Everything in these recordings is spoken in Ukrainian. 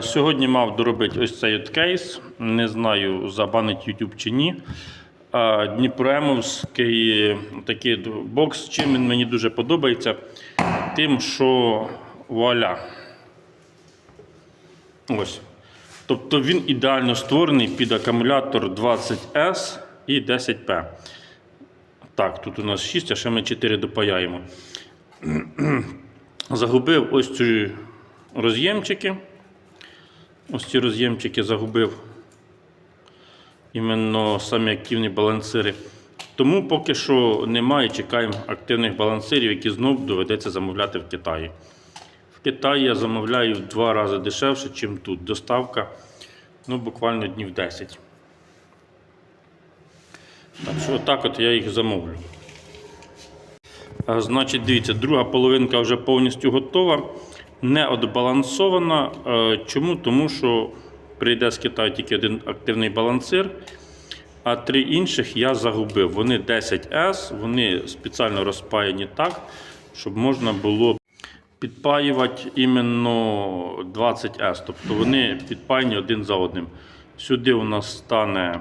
Сьогодні мав доробити ось цей от кейс. Не знаю, забанить YouTube чи ні. Дніпроемовський такий бокс. Чим він мені дуже подобається? Тим, що вуаля. Ось. Тобто він ідеально створений під акумулятор 20S і 10P. Так, тут у нас 6, а ще ми 4 допаяємо. Загубив ось ці роз'ємчики. Ось ці роз'ємчики загубив іменно самі активні балансири. Тому поки що немає, чекаємо активних балансирів, які знову доведеться замовляти в Китаї. В Китаї я замовляю в два рази дешевше, ніж тут. Доставка ну, буквально днів 10. Так що отак от я їх замовлю. А, Значить, дивіться, друга половинка вже повністю готова, не отбалансована. Е, Чому? Тому що прийде з Китаю тільки один активний балансир, а три інших я загубив. Вони 10С, вони спеціально розпаяні так, щоб можна було підпаювати іменно 20С. Тобто вони підпаяні один за одним. Сюди у нас стане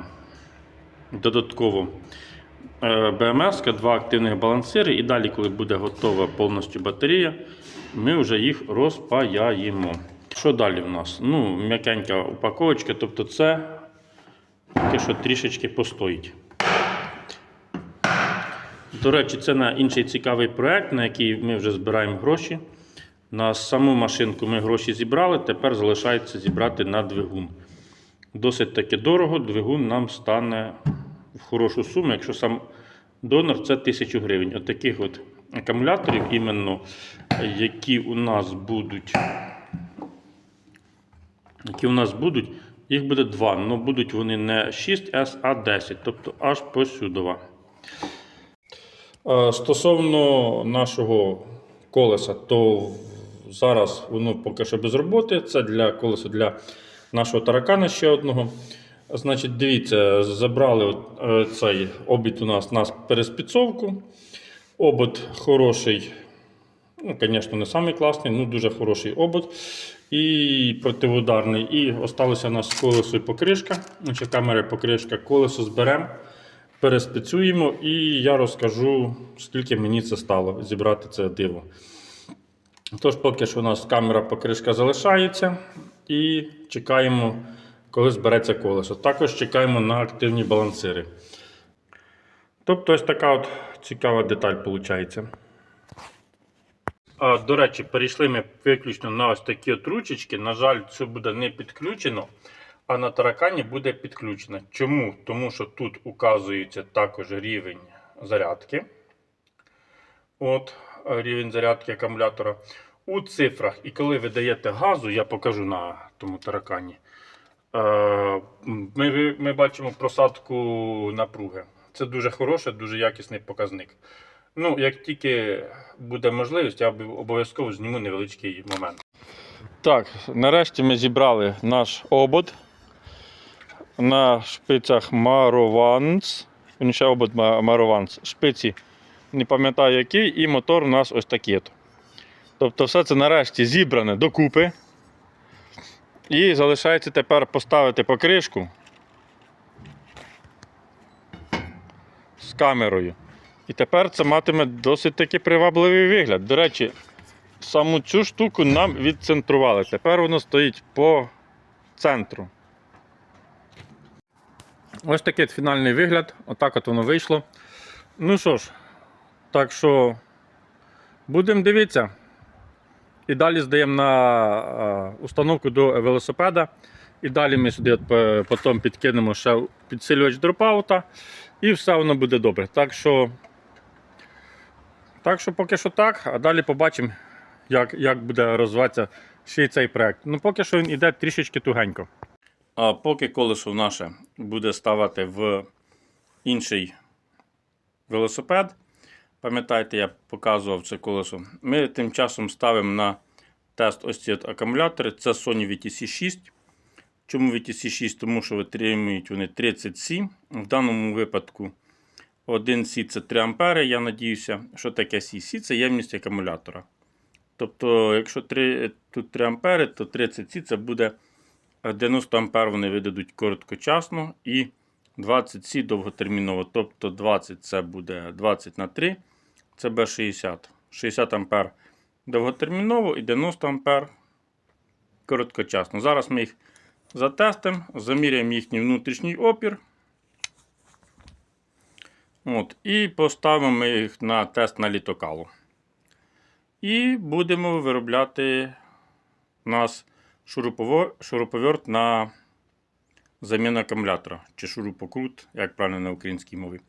додатково БМС, два активних балансири, і далі, коли буде готова повністю батарея, ми вже їх розпаяємо. Що далі в нас? Ну, м'якенька упаковочка, тобто це поки що трішечки постоїть. До речі, це на інший цікавий проект, на який ми вже збираємо гроші. На саму машинку ми гроші зібрали, тепер залишається зібрати на двигун. Досить таки дорого, двигун нам стане в хорошу суму, якщо сам донор це 1000 гривень. От таких от акумуляторів, іменно, які у нас будуть, які у нас будуть, їх буде два, але будуть вони не 6С, а 10, тобто аж посюдова. Стосовно нашого колеса, то зараз воно поки що без роботи. Це для колеса для нашого таракана ще одного. Значить, дивіться, забрали е, цей обід у нас на переспіцовку. Обод хороший, ну, звісно, не самий класний, ну дуже хороший обод. І противоударний. І осталося у нас колесо і покришка. Значить, камера і покришка, колесо зберемо, переспецюємо, і я розкажу, скільки мені це стало зібрати це диво. Тож, поки що у нас камера покришка залишається і чекаємо, коли збереться колесо. Також чекаємо на активні балансири. Тобто, ось така от цікава деталь виходить. А, до речі, перейшли ми виключно на ось такі от ручечки. На жаль, це буде не підключено, а на таракані буде підключено. Чому? Тому що тут указується також рівень зарядки. От, е, рівень зарядки акумулятора. У цифрах, і коли ви даєте газу, я покажу на тому таракані. е, Ми, ми бачимо просадку напруги. Це дуже хороший, дуже якісний показник. Ну, як тільки буде можливість, я обов'язково зніму невеличкий момент. Так, нарешті ми зібрали наш обод на шпицях Marovanс. Він ще обод Ма- Marovans. Шпиці не пам'ятаю який, і мотор у нас ось такий. Тобто все це нарешті зібране докупи. І залишається тепер поставити покришку камерою. І тепер це матиме досить таки привабливий вигляд. До речі, саму цю штуку нам відцентрували. Тепер воно стоїть по центру. Ось такий фінальний вигляд. Отак от воно вийшло. Ну що ж, так що будемо дивитися. І далі здаємо на установку до велосипеда. І далі ми сюди е, потім підкинемо ще підсилювач дропаута. І все воно буде добре. Так що, так що поки що так, а далі побачимо, як, як буде розвиватися ще й цей проект. Ну, поки що він іде трішечки тугенько. А поки колесо наше буде ставати в інший велосипед, пам'ятаєте, я показував це колесо. Ми тим часом ставимо на тест ось ці акумулятори. Це Sony VTC 6. Чому VTC 6? Тому що витримують вони 30 С. В даному випадку 1 С це 3 А. Я надіюся, що таке С? С це ємність акумулятора. Тобто, якщо 3, тут 3 ампери, то 30 С це буде е, 90 ампер вони видадуть короткочасно і 20 С довготерміново. Тобто 20 це буде 20 на 3, це буде 60. 60 ампер довготерміново і 90 ампер короткочасно. Зараз ми їх затестимо, заміряємо їхній внутрішній опір. От, і поставимо їх на тест на літокалу. І будемо виробляти у нас шуруповерт на заміну акумулятора чи шурупокрут, як правильно на українській мові.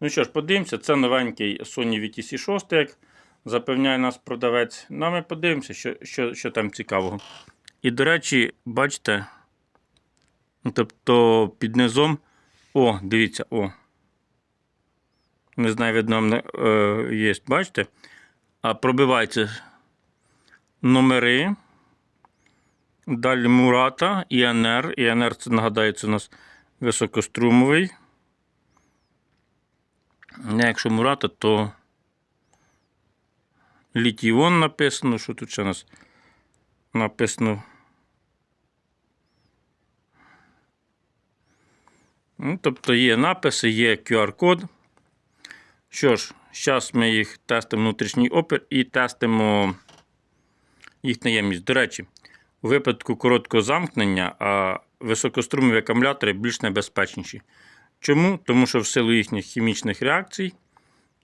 Ну що ж, подивимося, це новенький Sony VTC 6, як запевняє нас продавець. Ну, а ми подивимося, що, що, що там цікавого. І, до речі, бачите, тобто під низом. О, дивіться, о. Не знаю, видно, е, є, бачите? А пробиваються номери. Далі Мурата, ІНР. ІНР, це нагадаю, це у нас високострумовий. Не, якщо Мурата, то Літіон написано. Що тут ще у нас написано? Ну, тобто є написи, є QR-код. Що ж, зараз ми їх тестимо внутрішній опір і тестимо їх наємність. До речі, у випадку короткого замкнення високострумові акумулятори більш небезпечніші. Чому? Тому що в силу їхніх хімічних реакцій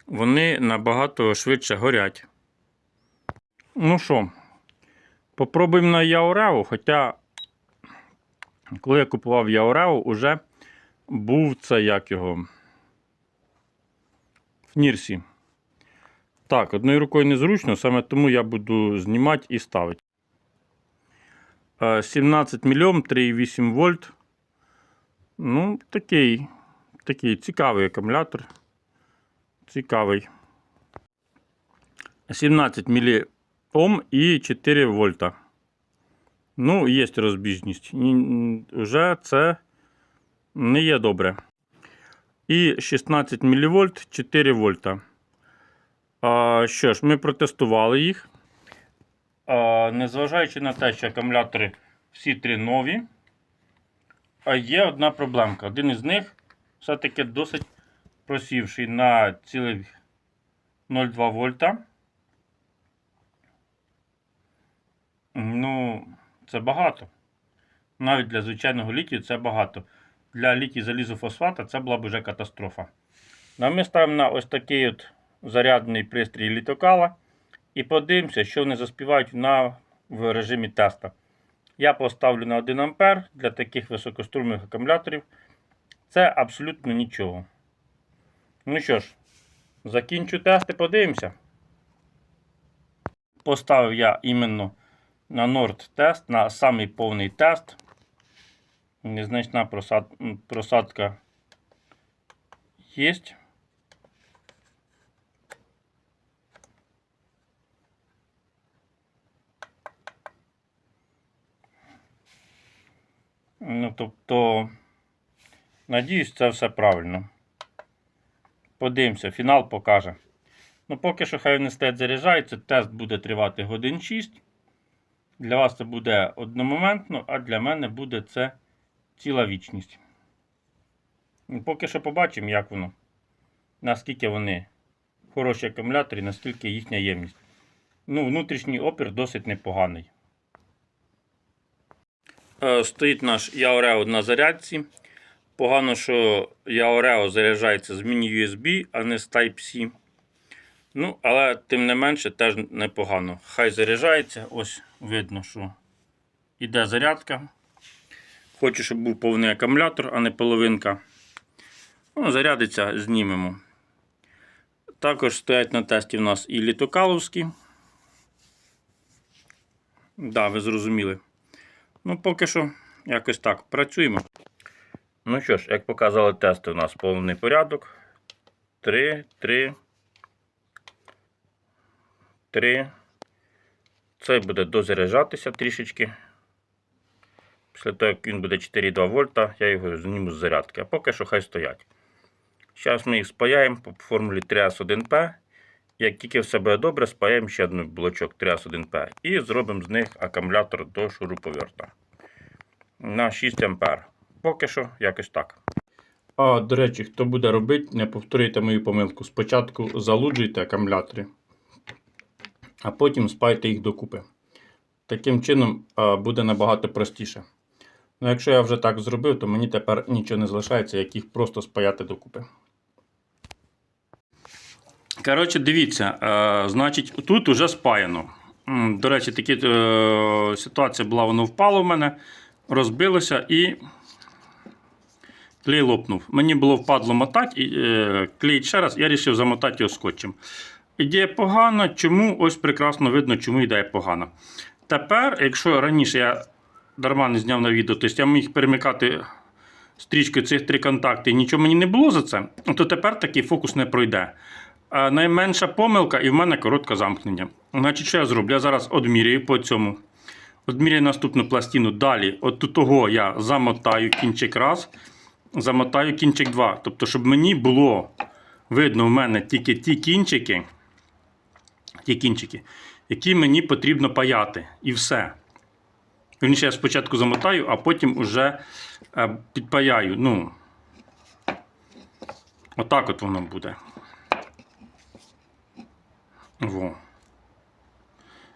вони набагато швидше горять. Ну що, попробуємо на Яорео, хоча, коли я купував Яорео, уже був це як його. В Нірсі. Так, одною рукою незручно, саме тому я буду знімати і ставити. Е, 17 мільйом, 3,8 вольт. Ну, такий, такий цікавий акумулятор. Цікавий. 17 міліом і 4 вольта. Ну, є розбіжність. Ні, Вже це не є добре. І 16 мВ 4 вольта. Що ж, ми протестували їх. А, незважаючи на те, що акумулятори всі три нові. А є одна проблемка. Один із них все-таки досить просівший на цілих 0,2 вольта. Ну, це багато. Навіть для звичайного літію це багато. Для літій залізофосфата це була б вже катастрофа. Ну, ми ставимо на ось такий от зарядний пристрій літокала і подивимося, що вони заспівають на, в режимі теста. Я поставлю на 1 А для таких високострумних акумуляторів. Це абсолютно нічого. Ну що ж, закінчу тест і подивимося. Поставив я іменно на Nord тест, на самий повний тест. Незначна просад... просадка є. Ну, тобто, надіюсь, це все правильно. Подивимося, фінал покаже. Ну, поки що хай вони стоять заряджаються, тест буде тривати годин 6. Для вас це буде одномоментно, а для мене буде це ціла вічність. Ну, Поки що побачимо, як воно. Наскільки вони хороші акумулятори, наскільки їхня ємність. Ну, внутрішній опір досить непоганий. Е, Стоїть наш Яорео на зарядці. Погано, що Яорео заряджається з міні-USB, а не з Type-C. Ну, але тим не менше теж непогано. Хай заряджається. Ось видно, що йде зарядка. Хочу, щоб був повний акумулятор, а не половинка. Ну, зарядиться, знімемо. Також стоять на тесті в нас і літокаловські. Да, ви зрозуміли. Ну, поки що, якось так. Працюємо. Ну що ж, як показали тести, у нас повний порядок. 3, 3. 3. Цей буде дозаряджатися трішечки. Після того, як він буде 4,2 вольта, я його зніму з зарядки. А поки що хай стоять. Зараз ми їх спаяємо по формулі 3С1П Як тільки все буде добре, спаємо ще один блочок 3С1П і зробимо з них акумулятор до шуруповерта на 6 А. Поки що якось так. А, до речі, хто буде робити, не повторюйте мою помилку. Спочатку залуджуйте акумулятори, а потім спайте їх докупи. Таким чином буде набагато простіше. Ну, якщо я вже так зробив, то мені тепер нічого не залишається, як їх просто спаяти докупи. Коротше, дивіться, е, значить, тут уже спаяно. До речі, такі е, ситуація була, воно впало в мене, розбилося і клей лопнув. Мені було впадло мотати, і, е, клеїть ще раз, я вирішив замотати його скотчем. Ідея погана, чому? Ось прекрасно видно, чому ідея погана. Тепер, якщо раніше я дарма не зняв на відео, тобто я міг перемикати стрічкою цих три контакти, нічого мені не було за це, то тепер такий фокус не пройде. А найменша помилка, і в мене коротке замкнення. Значить, що я зроблю? Я зараз одміряю по цьому. Одміряю наступну пластину. Далі, от тут того я замотаю кінчик раз, замотаю кінчик два. Тобто, щоб мені було видно в мене тільки ті кінчики, ті кінчики, які мені потрібно паяти. І все. Вірніше, я спочатку замотаю, а потім уже е, підпаяю. Ну, отак от воно буде. Во.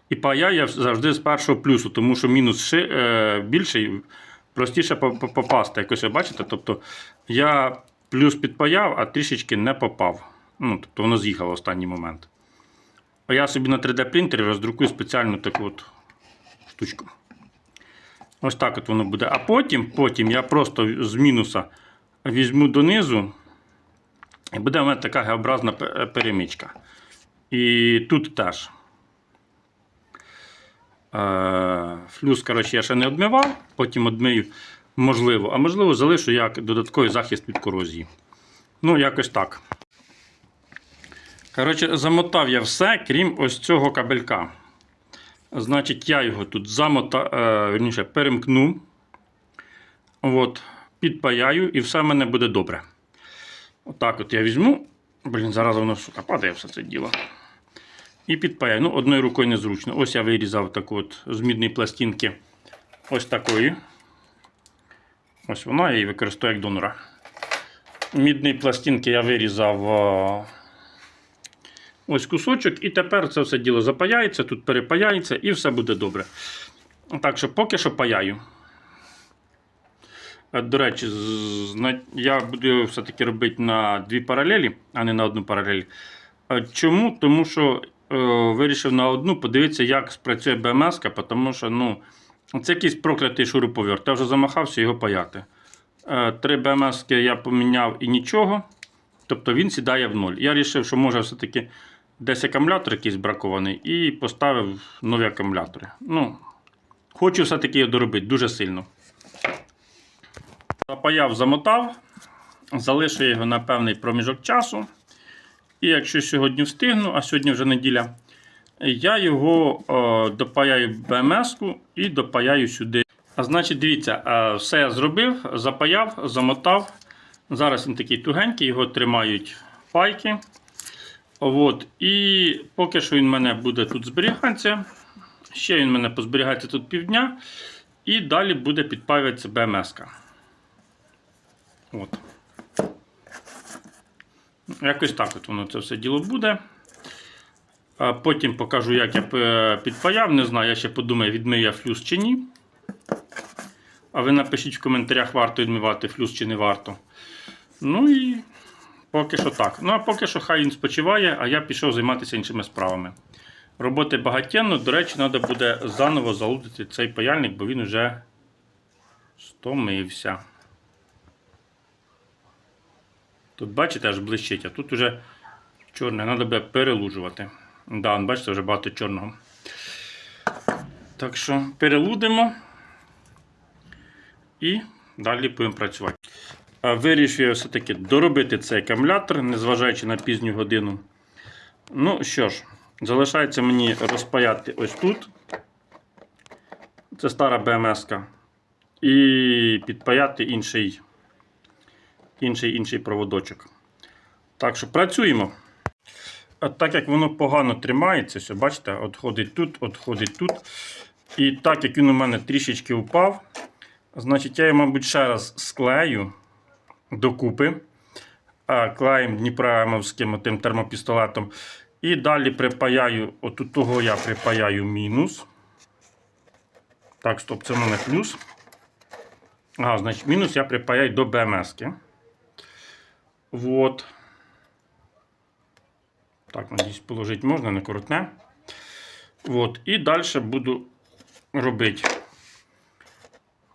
І паяю я завжди з першого плюсу, тому що мінус ши, е, більший, простіше по- по- попасти. Якось ви бачите? Тобто я плюс підпаяв, а трішечки не попав. Ну, тобто воно з'їхало в останній момент. А я собі на 3D принтері роздрукую спеціальну таку от штучку. Ось так от воно буде. А потім, потім я просто з мінуса візьму донизу, і буде в мене така Г-образна пе- перемичка. І тут теж. Е, Флюс, коротше, я ще не одмивав, потім одмию, можливо, а можливо, залишу як додатковий захист від корозії. Ну, якось так. Коротше, замотав я все, крім ось цього кабелька. Значить, я його тут замота, е, верніше, перемкну. От, підпаяю, і все в мене буде добре. Отак от я візьму. Блін, зараз воно сука, падає все це діло. І підпаяю. Ну, одною рукою незручно. Ось я вирізав таку от з мідної пластинки. Ось такої. Ось вона, я її використовую як донора. Мідної пластинки я вирізав а, ось кусочок, і тепер це все діло запаяється, тут перепаяється і все буде добре. Так що поки що паяю. Е, До речі, я буду все-таки робити на дві паралелі, а не на одну паралель. Е, Чому? Тому що е, вирішив на одну подивитися, як спрацює БМС, тому що ну, це якийсь проклятий шуруповерт. Я вже замахався його паяти. Е, Три БМС я поміняв і нічого. Тобто він сідає в ноль. Я вирішив, що може все-таки десь акумулятор якийсь бракований, і поставив нові акумулятори. Ну, хочу все-таки його доробити дуже сильно. Запаяв, замотав, залишу його на певний проміжок часу. І якщо сьогодні встигну, а сьогодні вже неділя, я його е, допаяю БМС-ку і допаяю сюди. А значить, дивіться, е, все я зробив, запаяв, замотав. Зараз він такий тугенький, його тримають пайки. От. І поки що він мене буде тут зберігатися. Ще він мене позберігається тут півдня. І далі буде підпаюватися БМС-ка. От. Якось так от воно це все діло буде. Потім покажу, як я підпаяв. Не знаю, я ще подумаю, відмию я флюс чи ні. А ви напишіть в коментарях, варто відмивати флюс чи не варто. Ну і поки що так. Ну а поки що хай він спочиває, а я пішов займатися іншими справами. Роботи багатенно, до речі, треба буде заново залудити цей паяльник, бо він вже стомився. Тут, бачите, аж блищить, а тут уже чорне, треба буде перелужувати. Да, бачите, вже багато чорного. Так що перелудимо і далі будемо працювати. Я все-таки доробити цей акумулятор, незважаючи на пізню годину. Ну що ж, залишається мені розпаяти ось тут. Це стара БМС-ка. І підпаяти інший інший інший проводочок. Так що працюємо. А так як воно погано тримається, все, бачите, от ходить тут, от тут. І так як він у мене трішечки упав, значить я його, мабуть, ще раз склею докупи а, клеєм Дніпроемовським тим термопістолетом. І далі припаяю, от у того я припаяю мінус. Так, стоп, це в мене плюс. Ага, значить, мінус я припаяю до БМС-ки. Вот. Так, надіюсь, положити можна, не коротне. Вот. І далі буду робити.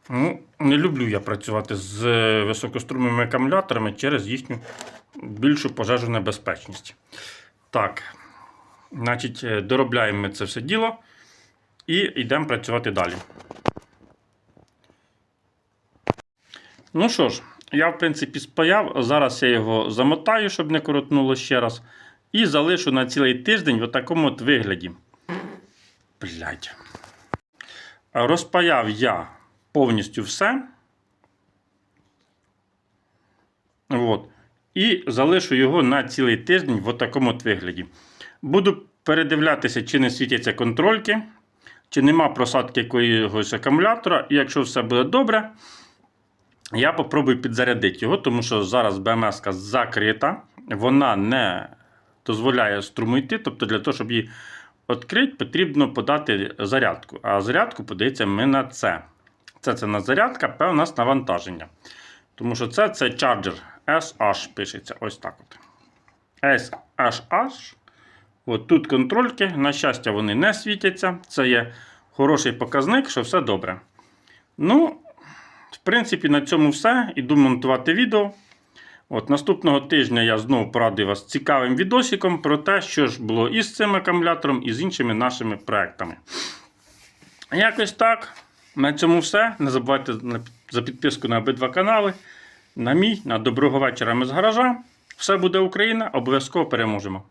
Ну, не люблю я працювати з високострумними акумуляторами через їхню більшу пожежну небезпечність. Так, значить, е, доробляємо ми це все діло і йдемо працювати далі. Ну що ж, я, в принципі, спаяв. Зараз я його замотаю, щоб не коротнуло ще раз. І залишу на цілий тиждень в такому от вигляді. Блять. Розпаяв я повністю все. От. І залишу його на цілий тиждень в такому вигляді. Буду передивлятися, чи не світяться контрольки, чи нема просадки якогось акумулятора. І якщо все буде добре, я попробую підзарядити його, тому що зараз БМС закрита, вона не дозволяє струму йти. Тобто, для того, щоб її відкрити, потрібно подати зарядку. А зарядку подається ми на це. Це це на зарядка, П у нас навантаження. Тому що це це чарджер SH пишеться. Ось так от. SHH. От тут контрольки. На щастя, вони не світяться. Це є хороший показник, що все добре. Ну, в принципі, на цьому все. Іду монтувати відео. От Наступного тижня я знову порадую вас цікавим відосиком про те, що ж було із цим акумулятором і з іншими нашими проектами. Якось так. На цьому все. Не забувайте за підписку на обидва канали. На мій, на доброго вечора ми з гаража. Все буде Україна, обов'язково переможемо.